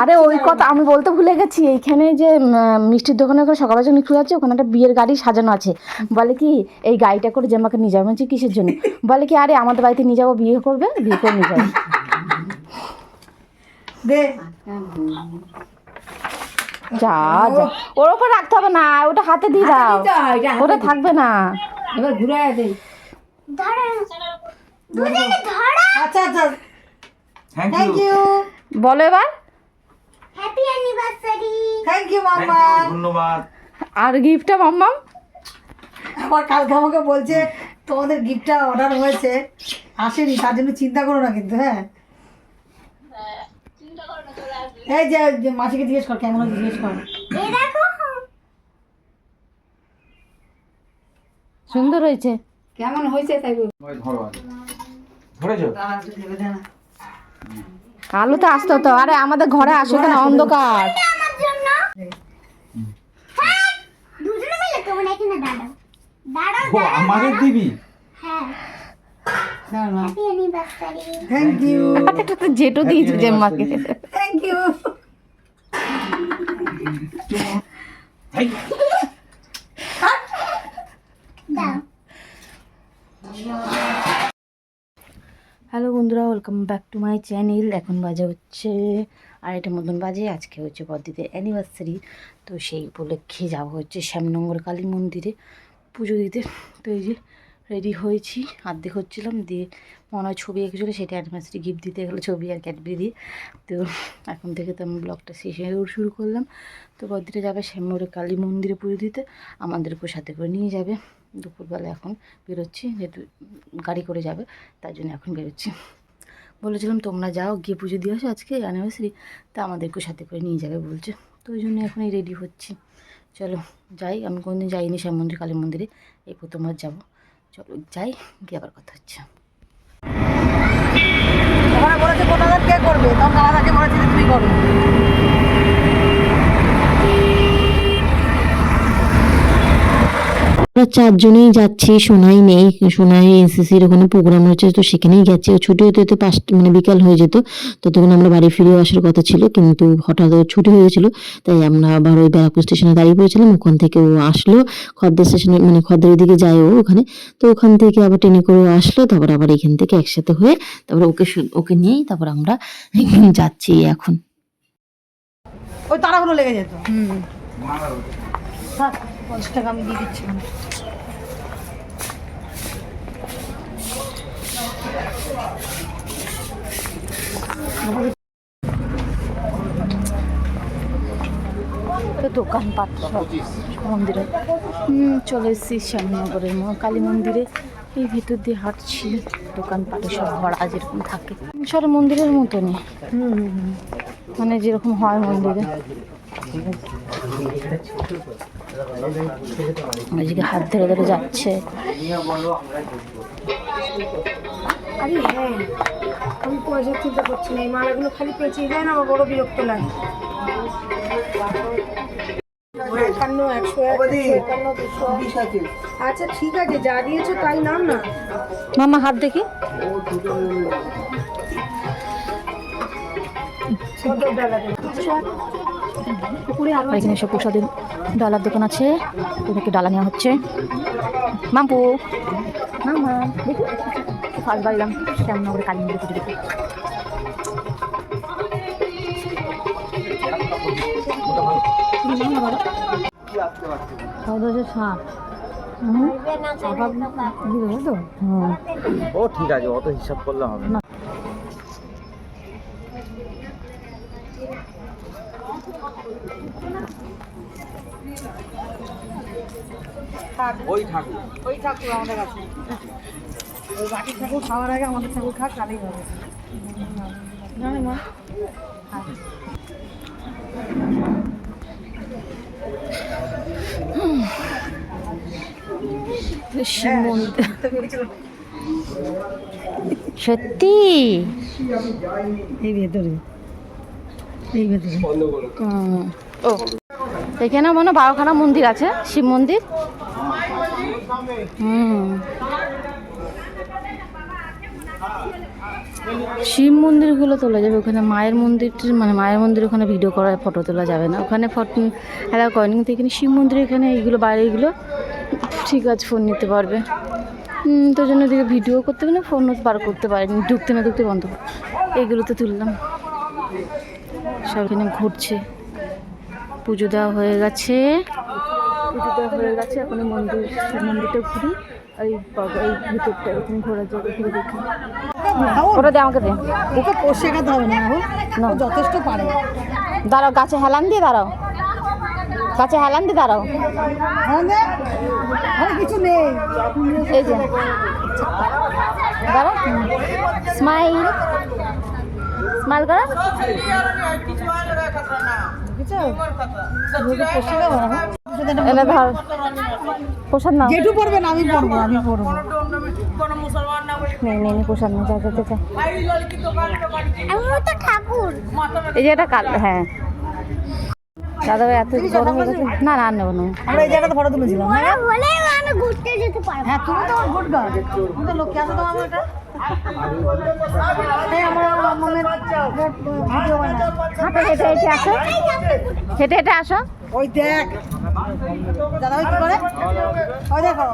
আরে ওই কথা আমি বলতে ভুলে গেছি এইখানে যে মিষ্টির দোকানে ওখানে সকালে যখন একটু যাচ্ছে ওখানে একটা বিয়ের গাড়ি সাজানো আছে। বলে কি এই গাড়িটা করে যে আমাকে নিয়ে যাবে বলছি, কিসের জন্য? বলে কি আরে আমাদের বাড়িতে নিয়ে যাব বিয়ে করবে বিয়ে করে নিয়ে যাবে। দে। যা যা। ওর ওপর রাখতে হবে না ওটা হাতে দিয়ে দাও। ওটা থাকবে না। এবার ঘুরে দে। আচ্ছা আচ্ছা। থ্যাংক ইউ বলো এবার। হ্যাপি অ্যানিভার্সারি থ্যাংক ইউ মাম্মা ধন্যবাদ। আর গিফটটা মাম্মাম? আবার কালকে আমাকে বলছে তোমাদের গিফটটা অর্ডার হয়েছে। আসেনি তার জন্য চিন্তা করো না কিন্তু হ্যাঁ? এই যে মাসিকে জিজ্ঞেস কর কেমন জিজ্ঞেস কর। সুন্দর হয়েছে। কেমন হয়েছে তাই। ধরো ধরেছো? দাঁড়া, তো আসতে হতো। আরে আমাদের ঘরে আসো কেন অন্ধকার। আমার জন্য। হ্যাঁ আমাদের দিবি? হ্যাঁ। তো জেটো দিয়েছে থ্যাংক ইউ এই, দাও হ্যালো বন্ধুরা welcome back to my channel এখন বাজে হচ্ছে আড়াইটার মতন বাজে, আজকে হচ্ছে বদ্দিদের অ্যানিভার্সারি তো সেই উপলক্ষে যাব হচ্ছে শ্যামনগর কালী মন্দিরে পুজো দিতে। তো এই যে রেডি হয়েছি, আর্ধেক হচ্ছিলাম, দিয়ে মনে হয় ছবি এঁকেছিলো, সেটা অ্যানিভার্সারি গিফট দিতে গেলো ছবি আর ক্যাডবেরি দিয়ে। তো এখন থেকে তো আমি ব্লগটা শেষে শুরু করলাম। তো বদ্দিটা যাবে শ্যামনগরের কালী মন্দিরে পুজো দিতে, আমাদেরকেও সাথে করে নিয়ে যাবে। দুপুরবেলা এখন বেরোচ্ছি, যেহেতু গাড়ি করে যাবে, তার জন্য এখন বেরোচ্ছি। বলেছিলাম, তোমরা যাও, গিয়ে পুজো দিয়ে আসো আজকে অ্যানিভার্সারি তা আমাদেরকেও সাথে করে নিয়ে যাবে বলছে। তো ওই জন্য এখনই রেডি হচ্ছি। চলো, যাই, আমি কোনোদিন যাইনি শ্যাম মন্দির, কালী মন্দিরে, এই প্রথমবার যাব। চলো, যাই, গিয়ে আবার কথা হচ্ছে। কে করবে? তখন তুমি করো আমরা চারজনেই যাচ্ছি সোনাই নেই। সোনাই এনসিসির ওখানে প্রোগ্রাম হচ্ছে তো সেখানেই গেছি। ও ছুটি হতে হতে পাঁচটা মানে বিকাল হয়ে যেত। ততক্ষণ আমরা বাড়ি ফিরে আসার কথা ছিল কিন্তু হঠাৎ ওর ছুটি হয়ে গেছিল। তাই আমরা আবার ওই ব্যারাকপুর স্টেশনে দাঁড়িয়ে পড়েছিলাম। ওখান থেকে ও আসলো। খদ্দের স্টেশনে মানে খদ্দের দিকে যায় ও ওখানে। তো ওখান থেকে আবার ট্রেনে করে আসলো। তারপর আবার এখান থেকে একসাথে হয়ে তারপর ওকে ওকে নিয়েই তারপর আমরা যাচ্ছি এখন। ওই তাড়াহুড়ো লেগে যেত। হুম। টাকা আমি দিয়ে দিচ্ছি দোকানপাট সব মন্দিরে। চলে এসেছি শ্যামনগরের কালী মন্দিরে। এই ভিতর দিয়ে হাঁটছি, দোকানপাটে সব ভরা যেরকম থাকে। সব মন্দিরের মতনই। মানে যেরকম হয় মন্দিরে। আজকে হাত ধরে ধরে যাচ্ছে। আরে হ্যাঁ আমি পয়সা চিন্তা করছি না। এই মালাগুলো খালি দেয় না আমার বড় বিরক্ত লাগে। একান্ন একশো একান্ন দুশো আচ্ছা ঠিক আছে যা দিয়েছ তাই নাম না। মামা হাত দেখি। এখানে সব প্রসাদের ডালার দোকান আছে। ওদেরকে ডালা নেওয়া হচ্ছে। মাম্পু। মামা দেখি। ফার্স্ট বাড়িলাম। কেমন করে কালী মন্দির পুজো চৌদ্দ ষাট ও ঠিক আছে অত হিসাব করলে হবে না ওই ঠাকুর। ওই ঠাকুর আমাদের কাছে ওই বাকি ঠাকুর খাওয়ার আগে আমাদের ঠাকুর খাক কালেই হবে জানি মা শিব মন্দির সত্যি এই ভেতরে এই ভেতরে। ও। এখানে মনে হয় বারোখানা মন্দির আছে শিব মন্দির? হুম। শিব মন্দিরগুলো তোলা যাবে। ওখানে মায়ের মন্দিরটির মানে মায়ের মন্দির ওখানে ভিডিও করা ফটো তোলা যাবে না। ওখানে ফটো অ্যালাউ করেনি এখানে শিব মন্দির এখানে এইগুলো বাইরেগুলো ঠিক আছে ফোন নিতে পারবে। হুম, তো জন্য দিকে ভিডিও করতে পারি না ফোনও বার করতে পারিনি ঢুকতে না ঢুকতে বন্ধ। এইগুলো তো তুললাম। সব এখানে ঘুরছে। পুজো দেওয়া হয়ে গেছে। পুজো দেওয়া হয়ে গেছে এখন মন্দির মন্দিরটা ঘুরি। এই এই ভিতরটা এরকম ঘোরা জায়গা ঘুরে দেখি। ওটা দে আমাকে দে। ওকে কষে হবে না ও যথেষ্ট পারে। দাঁড়াও গাছে হেলান দিয়ে দাঁড়াও। গাছে হেলান দিয়ে দাঁড়াও। আরে কিছু নেই। এই যে। দাঁড়াও। স্মাইল। না এনে ধর। প্রসাদ নাও। জেঠু পড়বে না আমি পড়ব আমি নেই নেই প্রসাদ যা ঠাকুর এই যে এটা কাল হ্যাঁ। দাদা এত গরম হয়ে গেছে। না না নেব না। আমরা এই জায়গাটা ফটো তুলেছিলাম বড় ঘুরতে যেতে পারব হ্যাঁ তুমি তো গুড গার্ল তুমি তো তো এটা ভিডিও বানা হেঁটে হেঁটে আসো হেঁটে হেঁটে আসো ওই দেখ দাদা ভাই কি করে ওই দেখো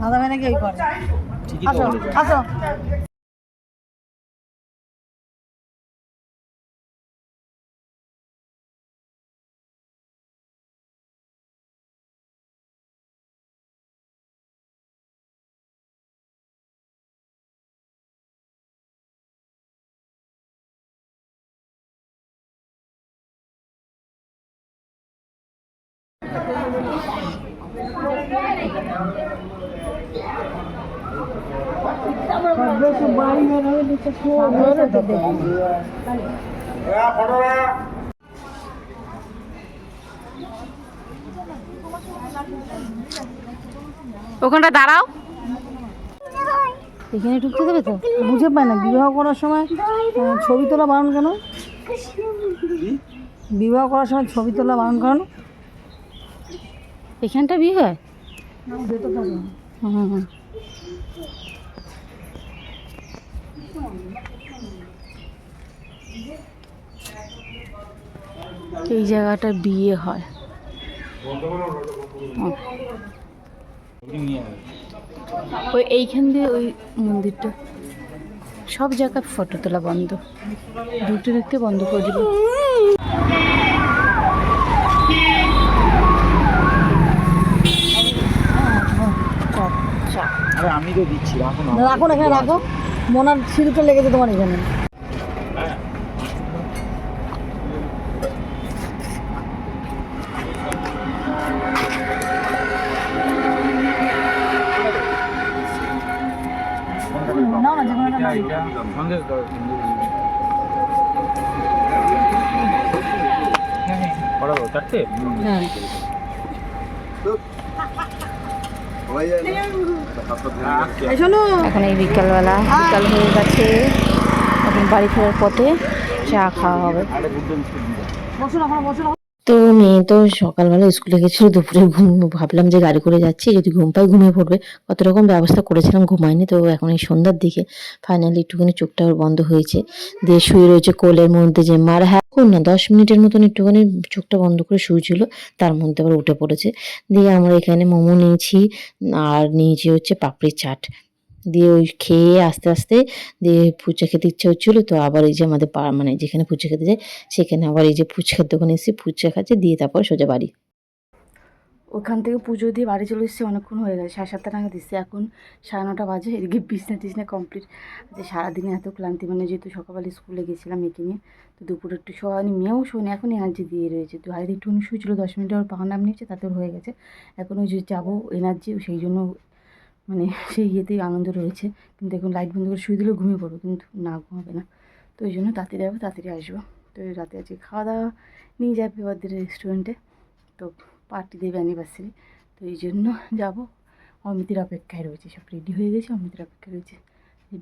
দাদা ভাই নাকি ওই করে আসো আসো ওখানটা দাঁড়াও। এখানে ঢুকতে দেবে তো? বুঝে পায় না বিবাহ করার সময় ছবি তোলা বারণ কেন? বিবাহ করার সময় ছবি তোলা বারণ কেন? এখানটা বিয়ে হয়? হুম। এই জায়গাটা বিয়ে হয়। ওই এইখান দিয়ে ওই মন্দিরটা। সব জায়গায় ফটো তোলা বন্ধ। ঢুকতে ঢুকতে বন্ধ করে দিল আচ্ছা আরে দিচ্ছি রাখো না। রাখো না এখানে রাখো। মনার সিঁড়িটা লেগেছে তোমার এখানে। নাও না যে কোনো একটা নাও। সন্দেশ দাও কটা দাও চারটে? হ্যাঁ। এখন এই বিকালবেলা বিকাল হয়ে গেছে। এখন বাড়ি ফেরার পথে চা খাওয়া হবে। তো সকালবেলা স্কুলে গেছিল, দুপুরে ঘুম, ভাবলাম যে গাড়ি করে যাচ্ছি, যদি ঘুম পাই ঘুমিয়ে পড়বে। কত রকম ব্যবস্থা করেছিলাম ঘুমায়নি তো এখন এই সন্ধ্যার দিকে। ফাইনালি একটুখানি চোখটা ওর বন্ধ হয়েছে। দিয়ে শুয়ে রয়েছে কোলের মধ্যে যে মার হ্যাঁ না, দশ মিনিটের মতন একটুখানি চোখটা বন্ধ করে শুয়েছিল, তার মধ্যে আবার উঠে পড়েছে। দিয়ে আমরা এখানে মোমো নিয়েছি, আর নিয়েছি হচ্ছে পাপড়ি চাট। দিয়ে ওই খেয়ে আস্তে আস্তে দিয়ে ফুচকা খেতে ইচ্ছা হচ্ছিল, তো আবার এই যে আমাদের পা মানে যেখানে ফুচকা খেতে যায়, সেখানে আবার এই যে ফুচকার দোকানে এসে ফুচকা খাচ্ছে, দিয়ে তারপর সোজা বাড়ি। ওখান থেকে পুজো দিয়ে বাড়ি চলে এসেছি, অনেকক্ষণ হয়ে গেছে, সাড়ে সাতটা টাকা দিচ্ছে এখন সাড়ে নটা বাজে, এদিকে বিছনা টিছনা কমপ্লিট যে সারাদিনে এত ক্লান্তি মানে যেহেতু সকালবেলা স্কুলে গেছিলাম মেয়েকে নিয়ে, তো দুপুরে একটু শোয়ানি মেয়েও শোনে এখন এনার্জি দিয়ে রয়েছে। তো হাইদি একটু শুয়েছিল, দশ মিনিট ওর পাহাড় নাম নিয়েছে, তাতে হয়ে গেছে। এখন ওই যে যাব, এনার্জি, সেই জন্য মানে সেই ইয়েতেই আনন্দ রয়েছে। কিন্তু এখন লাইট বন্ধ করে শুয়ে দিলেও ঘুমিয়ে পড়ব, কিন্তু না ঘুমাবে না। তো ওই জন্য তাড়াতাড়ি যাব, তাড়াতাড়ি আসব। তো রাতে আজকে খাওয়া দাওয়া নিয়ে যাবে ওদের রেস্টুরেন্টে তো পার্টি দেবে অ্যানিভার্সারি তো এই জন্য যাব। অমিতির অপেক্ষায় রয়েছে, সব রেডি হয়ে গেছে, অমিতির অপেক্ষায় রয়েছে।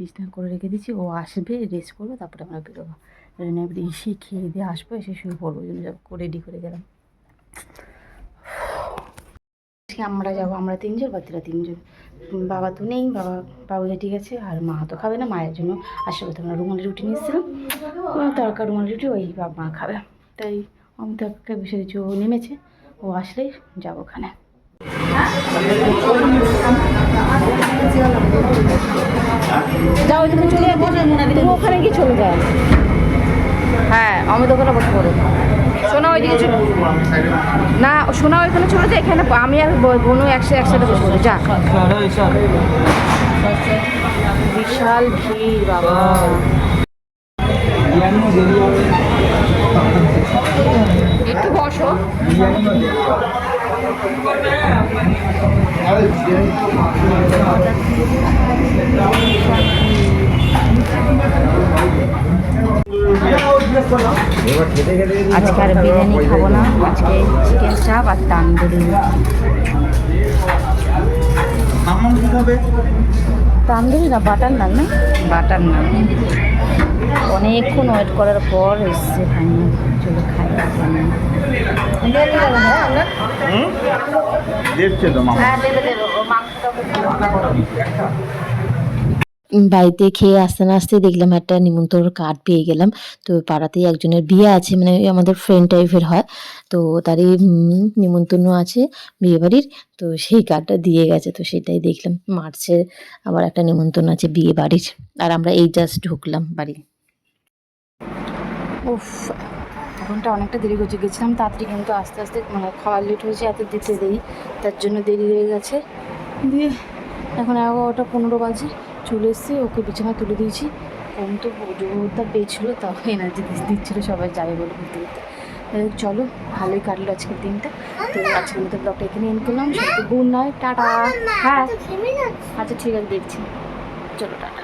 বিছনা করে রেখে দিচ্ছি ও আসবে রেস্ট করব, তারপরে আমরা বেরোবো। ট্রেনে এসে খেয়ে দিয়ে আসব, এসে শুয়ে পড়ব, ওই জন্য সব রেডি করে গেলাম। আমরা যাব, আমরা তিনজন বাচ্চারা তিনজন। বাবা তো নেই, বাবা, বাবু ঠিক আছে, আর মা তো খাবে না, মায়ের জন্য আসলে তো আমরা রুমালি রুটি নিয়েছিলাম। ওই তরকা রুমালি রুটি ওই বাবা মা খাবে। তাই অমিতাভকে বিষয় কিছু নেমেছে, ও আসলেই যাব ওখানে। ওখানে গিয়ে চলে যাও। হ্যাঁ অমিত ওখানে বসে পড়ো। সোনা ওইদিকে না, সোনা ওইখানে চলে যায়, এখানে আমি আর বোনও বোনু একসাথে একসাথে বসে পড়ি। যা। বিশাল ভিড়, বাবা। একটু বসো। আজকে আর বিরিয়ানি খাব না। আজকে চিকেন চাপ আর তান্দুরি তান্দুরি না বাটার নান না? বাটার নান অনেকক্ষণ ওয়েট করার পর এসছে ফাইনাল চলে খাই। হ্যাঁ বাড়িতে খেয়ে আসতে না আসতে দেখলাম একটা নিমন্ত্রণ কার্ড পেয়ে গেলাম। তো পাড়াতেই একজনের বিয়ে আছে মানে আমাদের ফ্রেন্ড টাইপের হয়। তো তারই নিমন্ত্রণ আছে বিয়ে বাড়ির। তো সেই কার্ডটা দিয়ে গেছে তো সেটাই দেখলাম। মার্চের আবার একটা নিমন্ত্রণ আছে বিয়ে বাড়ির। আর আমরা এই জাস্ট ঢুকলাম বাড়ি। উফ এখনটা অনেকটা দেরি করছে গেছিলাম তাড়াতাড়ি কিন্তু আস্তে আস্তে মানে খাওয়া লেট হয়েছে এত দিতে দেরি তার জন্য দেরি হয়ে গেছে। দিয়ে এখন এগারোটা পনেরো বাজে চলে এসেছি ওকে বিছানা তুলে দিয়েছি। কোন তো জোরদার পেয়েছিলো তাও এনার্জি দিচ্ছিল সবাই যাবে বলে ঘুরতে ঘুরতে চলো ভালোই কাটলো আজকের দিনটা। তো আজকের মতো ব্লগটা এখানে এন করলাম। সবাইকে গুড নাইট টাটা। হ্যাঁ। আচ্ছা ঠিক আছে দেখছি। চলো টাটা।